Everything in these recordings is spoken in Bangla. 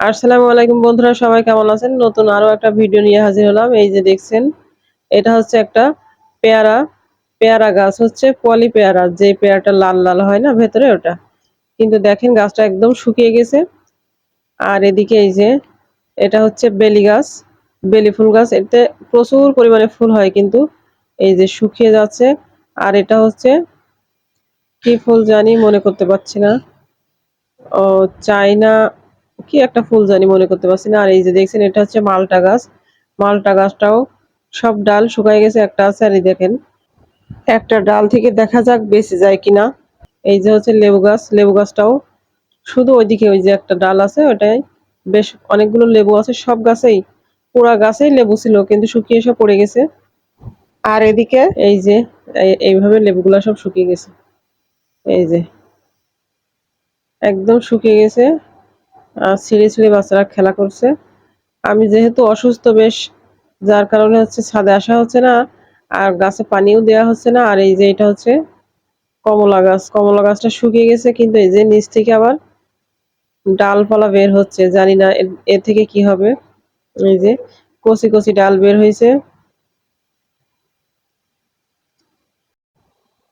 আসসালামু আলাইকুম বন্ধুরা, সবাই কেমন আছেন? নতুন আরও একটা ভিডিও নিয়ে হাজির হলাম। এই যে দেখছেন, এটা হচ্ছে একটা পেয়ারা পেয়ারা গাছ হচ্ছে পলি পেয়ারা। যে পেয়ারাটা লাল লাল হয় না ভেতরে ওটা? কিন্তু দেখেন গাছটা একদম শুকিয়ে গেছে। আর এদিকে এই যে, এটা হচ্ছে বেলি গাছ, বেলি ফুল গাছ। এতে প্রচুর পরিমাণে ফুল হয় কিন্তু এই যে শুকিয়ে যাচ্ছে। আর এটা হচ্ছে, কি ফুল জানি মনে করতে পারছি না। ও চাইনা কি একটা ফুল জানি, মনে করতে পারছি না। আর এই যে দেখছেন, এটা হচ্ছে মালটা গাছ। মালটা গাছটাও সব ডাল শুকায় গেছে, একটা আছে আর এই দেখেন। একটা ডাল থেকে দেখা যাক বেঁচে যায় কিনা। এই যে হচ্ছে লেবু গাছ, লেবু গাছটাও শুধু ওইদিকে ওই যে একটা ডাল আছে ওটাই বেশ অনেকগুলো লেবু আছে, সব গাছেই। পোড়া গাছেই লেবু ছিল, কিন্তু শুকিয়ে সব পড়ে গেছে। আর এদিকে এই যে, এই- এইভাবে লেবুগুলা সব শুকিয়ে গেছে। এই যে, একদম শুকিয়ে গেছে। ছিঁড়ে ছিঁড়ে বাচ্চারা খেলা করছে। আমি যেহেতু অসুস্থ, বেশ যার কারণে হচ্ছে ছাদে আসা হচ্ছে না, আর গাছে পানিও দেওয়া হচ্ছে না, আর এই যে এটা হচ্ছে কমলা গাছ। কমলা গাছটা শুকিয়ে গেছে, কিন্তু এই যে নিচ থেকে আবার ডালপালা বের হচ্ছে, জানি না এ থেকে কি হবে। এই যে কচি কচি ডাল বের হয়েছে।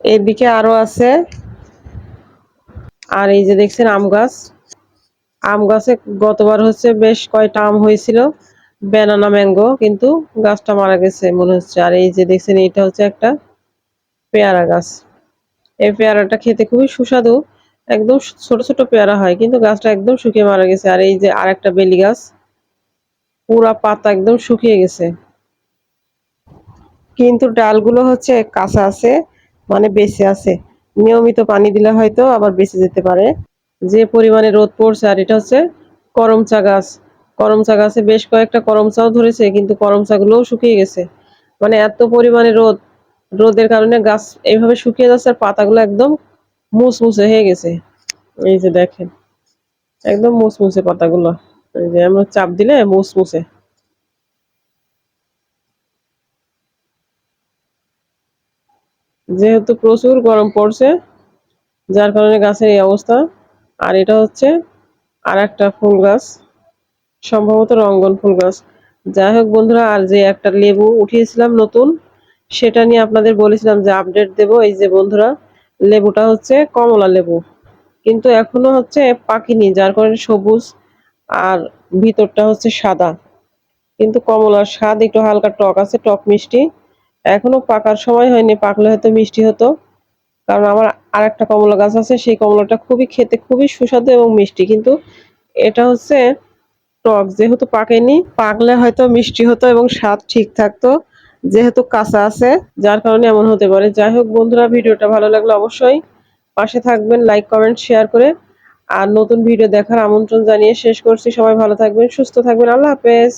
এদিকে আরও আছে, আর এই যে দেখছেন আম গাছ। আম গাছে গতবার হচ্ছে বেশ কয়টা আম হয়েছিল ব্যানানা ম্যাঙ্গো কিন্তু গাছটা মারা গেছে মনে হচ্ছে। আর এই যে দেখছেন, এটা হচ্ছে একটা পেয়ারা গাছ। এই পেয়ারাটা খেতে খুবই সুস্বাদু, একদম ছোট ছোট পেয়ারা হয়, কিন্তু গাছটা একদম শুকিয়ে মারা গেছে। আর এই যে আরেকটা বেলি গাছ, পুরা পাতা একদম শুকিয়ে গেছে। কিন্তু ডালগুলো হচ্ছে কাঁচা আছে মানে বেঁচে আছে। নিয়মিত পানি দিলে হয়তো আবার বেঁচে যেতে পারে। যে পরিমাণে রোদ পড়ছে, আর এটা হচ্ছে করমচা গাছ। করমচা গাছে বেশ কয়েকটা করমচাও ধরেছে, কিন্তু করমচা গুলোও শুকিয়ে গেছে। মানে এত পরিমাণে রোদ, রোদের কারণে গাছ এইভাবে শুকিয়ে যাচ্ছে আর পাতাগুলো একদম মুসমুসে হয়ে গেছে। এই যে দেখেন, একদম মুসমুসে পাতাগুলো। এই যে আমরা চাপ দিলে মুসমুসে যেহেতু প্রচুর গরম পড়ছে, যার কারণে গাছের এই অবস্থা আর এটা হচ্ছে আর একটা ফুল গাছ, সম্ভবত রঙ্গন ফুল গাছ। যাই হোক বন্ধুরা, আর যে একটা লেবু উঠিয়েছিলাম নতুন, সেটা নিয়ে আপনাদের বলেছিলাম যে আপডেট দেব। এই যে বন্ধুরা, লেবুটা হচ্ছে কমলা লেবু, কিন্তু এখনও হচ্ছে পাকিনি যার কারণে সবুজ আর ভিতরটা হচ্ছে সাদা। কিন্তু কমলার স্বাদ, একটু হালকা টক আছে, টক মিষ্টি। এখনও পাকার সময় হয়নি, পাকলে হয়তো মিষ্টি হতো। কারণ আমার আর একটা কমলা গাছ আছে, সেই কমলাটা খুবই খেতে খুবই সুস্বাদু এবং মিষ্টি। কিন্তু এটা হচ্ছে টক, যেহেতু পাকেনি, পাকলে হয়তো মিষ্টি হতো এবং স্বাদ ঠিক থাকতো, যেহেতু কাঁচা আছে, যার কারণে এমন হতে পারে। যাই হোক বন্ধুরা, ভিডিওটা ভালো লাগলে অবশ্যই পাশে থাকবেন, লাইক, কমেন্ট, শেয়ার করে। আর নতুন ভিডিও দেখার আমন্ত্রণ জানিয়ে শেষ করছি। সবাই ভালো থাকবেন, সুস্থ থাকবেন। আল্লাহ হাফেজ।